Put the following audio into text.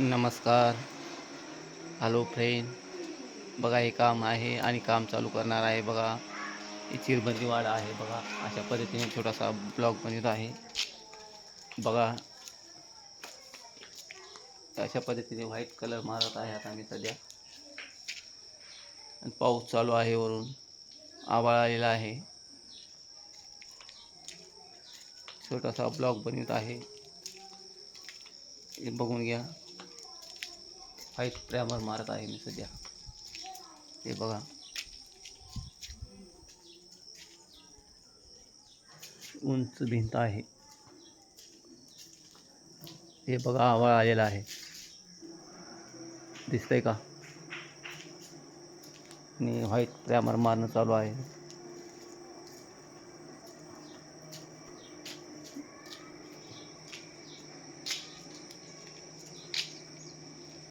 नमस्कार. Hello friend बघा हे काम आहे आणि काम चालू करणार आहे. बघा चिरबंदी वाडा आहे. बघा अशा पद्धतीने छोटासा ब्लॉग बनवत आहे. बघा अशा पद्धतीने व्हाईट कलर मारत आहे आता मी सध्या. पाऊस चालू आहे वरून. आभाळ आलेला आहे. छोटासा ब्लॉग बनवत आहे. बघून घ्या. व्हाईट प्रॅमर मारत आहे मी सध्या. हे बघा. उंच भिंत आहे. हे बघा आवाळ आलेला आहे. दिसतंय का? आणि व्हाईट प्रॅमर मारणं चालू आहे.